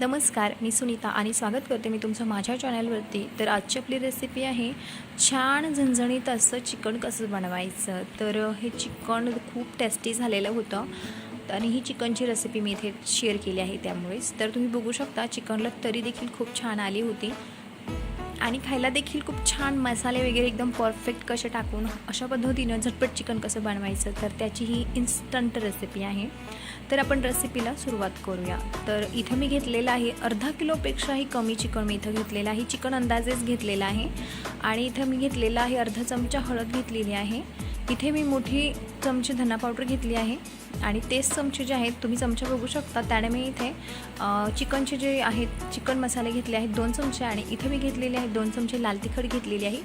नमस्कार मी सुनीता आणि स्वागत करते मी तुमचं माझ्या चॅनलवरती. तर आजची आपली रेसिपी आहे छान झणझणीत असं चिकन कसं बनवायचं. तर हे चिकन खूप टेस्टी झालेलं होतं आणि ही चिकनची रेसिपी मी इथे शेअर केली आहे त्यामुळेच. तर तुम्ही बघू शकता चिकनला तरी देखील खूप छान आली होती. आणि खायला देखील खूप छान मसाले वगैरे एकदम परफेक्ट कसे टाकून अशा पद्धतीनं झटपट चिकन कसं बनवायचं तर त्याची ही इन्स्टंट रेसिपी आहे. तर आपण रेसिपीला सुरुवात करूया. तर इथं मी घेतलेलं आहे अर्धा किलोपेक्षाही कमी चिकन मी इथं घेतलेलं आहे. चिकन अंदाजेच घेतलेलं आहे. आणि इथं मी घेतलेलं आहे अर्धा चमचा हळद घेतलेली आहे. इथे मी मोठी चमचे धना पावडर घेतली आहे. आणि तेच चमचे जे आहेत तुम्ही चमचे बघू शकता. त्याने मी इथे चिकनचे जे आहेत चिकन मसाले घेतले आहेत दोन चमचे आणि इथं मी घेतलेले आहेत दोन चमचे लाल तिखट घेतलेली आहे.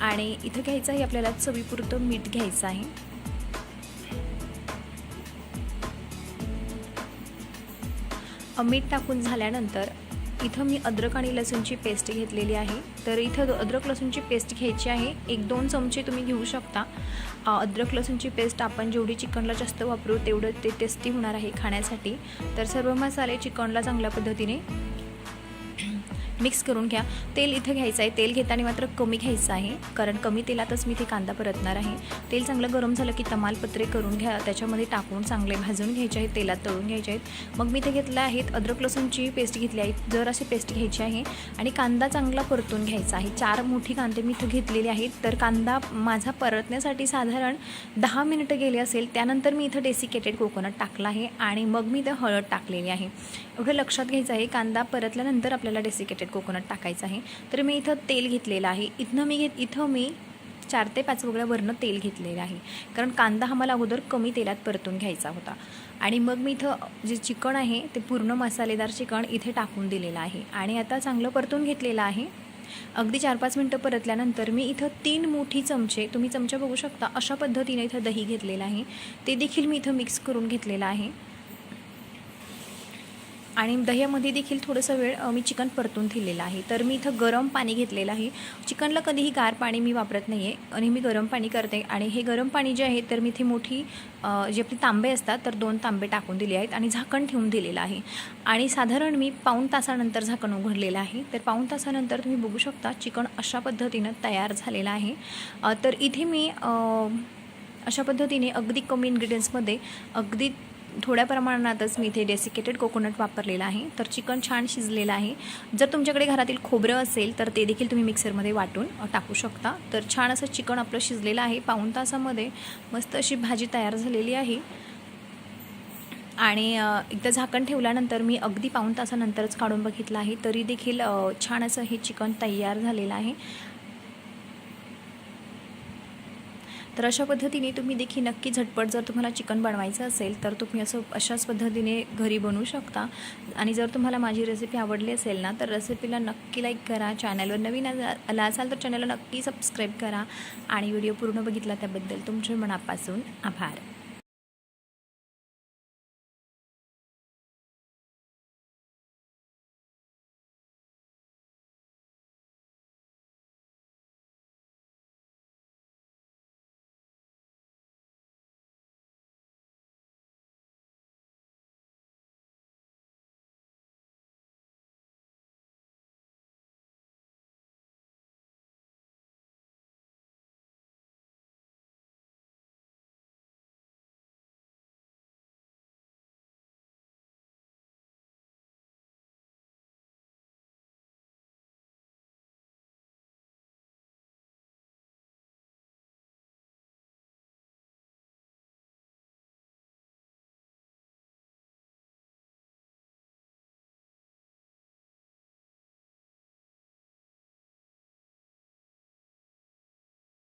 आणि इथं घ्यायचं आहे आपल्याला चवीपुरतं मीठ घ्यायचं आहे. मीठ टाकून झाल्यानंतर इथं मी अद्रक आणि लसूणची पेस्ट घेतलेली आहे. तर इथं अद्रक लसूणची पेस्ट घ्यायची आहे. एक दोन चमचे तुम्ही घेऊ शकता. अद्रक लसूणची पेस्ट आपण जेवढी चिकनला जास्त वापरू तेवढं ते टेस्टी होणार आहे खाण्यासाठी. तर सर्व मसाले चिकनला चांगल्या पद्धतीने मिक्स करून घ्या. तेल इथं घ्यायचं आहे. तेल घेताना मात्र कमी घ्यायचं आहे. कारण कमी तेलातच मी ते कांदा परतणार आहे. तेल चांगलं गरम झालं की तमालपत्रे करून घ्या. त्याच्यामध्ये टाकून चांगले भाजून घ्यायचे आहेत. तेलात तळून घ्यायचे आहेत. मग मी इथे घेतलं आहेत अद्रक लसूणची पेस्ट घेतली आहे. जर अशी पेस्ट घ्यायची आहे. आणि कांदा चांगला परतून घ्यायचा आहे. चार मोठी कांदे मी इथं घेतलेले आहेत. तर कांदा माझा परतण्यासाठी साधारण दहा मिनिटं गेले असेल. त्यानंतर मी इथं डेसिकेटेड कोकोनट टाकला आहे. आणि मग मी इथं हळद टाकलेली आहे. एवढं लक्षात घ्यायचं आहे. कांदा परतल्यानंतर आपल्याला डेसिकेटेड कोकोनट टाकायचं आहे. तर मी इथं तेल घेतलेलं आहे. इथनं मी घेत इथं मी चार ते पाच वगळ्या वरनं तेल घेतलेलं आहे. कारण कांदा हा मला अगोदर कमी तेलात परतून घ्यायचा होता. आणि मग मी इथं जे चिकन आहे ते पूर्ण मसालेदार चिकन इथे टाकून दिलेलं आहे. आणि आता चांगलं परतून घेतलेलं आहे. अगदी चार पाच मिनटं परतल्यानंतर मी इथं तीन मोठी चमचे तुम्ही चमचे बघू शकता अशा पद्धतीने इथं दही घेतलेलं आहे. ते देखील मी इथं मिक्स करून घेतलेलं आहे. आणि दह्यामध्ये देखील थोडंसं वेळ मी चिकन परतून ठेवलेलं आहे. तर मी इथं गरम पाणी घेतलेलं आहे. चिकनला कधीही गार पाणी मी वापरत नाही आहे आणि मी गरम पाणी करते. आणि हे गरम पाणी जे आहे तर मी इथे मोठी जे आपले तांबे असतात तर दोन तांबे टाकून दिले आहेत आणि झाकण ठेवून दिलेलं आहे. आणि साधारण मी पाऊण तासानंतर झाकण उघडलेलं आहे. तर पाऊण तासानंतर तुम्ही बघू शकता चिकन अशा पद्धतीनं तयार झालेलं आहे. तर इथे मी अशा पद्धतीने अगदी कमी इन्ग्रेडियंट्समध्ये अगदी थोड्या प्रमाणातच मी इथे डेसिकेटेड कोकोनट वापरलेला आहे. तर चिकन छान शिजलेलं आहे. जर तुमच्याकडे घरातील खोबरं असेल तर ते देखील तुम्ही मिक्सरमध्ये वाटून टाकू शकता. तर छान असं चिकन आपलं शिजलेलं आहे. पाऊण तासामध्ये मस्त अशी भाजी तयार झालेली आहे. आणि एकदा झाकण ठेवल्यानंतर मी अगदी पाऊण तासानंतरच काढून बघितलं आहे. तरी देखील छान असं हे चिकन तयार झालेलं आहे. तर अशा पद्धतीने तुम्ही देखील नक्की झटपट जर तुम्हाला चिकन बनवायचं असेल तर तुम्ही असं अशाच पद्धतीने घरी बनवू शकता. आणि जर तुम्हाला माझी रेसिपी आवडली असेल ना तर रेसिपीला नक्की लाईक करा. चॅनलवर नवीन आला असाल तर चॅनलला नक्की सबस्क्राईब करा. आणि व्हिडिओ पूर्ण बघितला त्याबद्दल तुमच्या मनापासून आभार.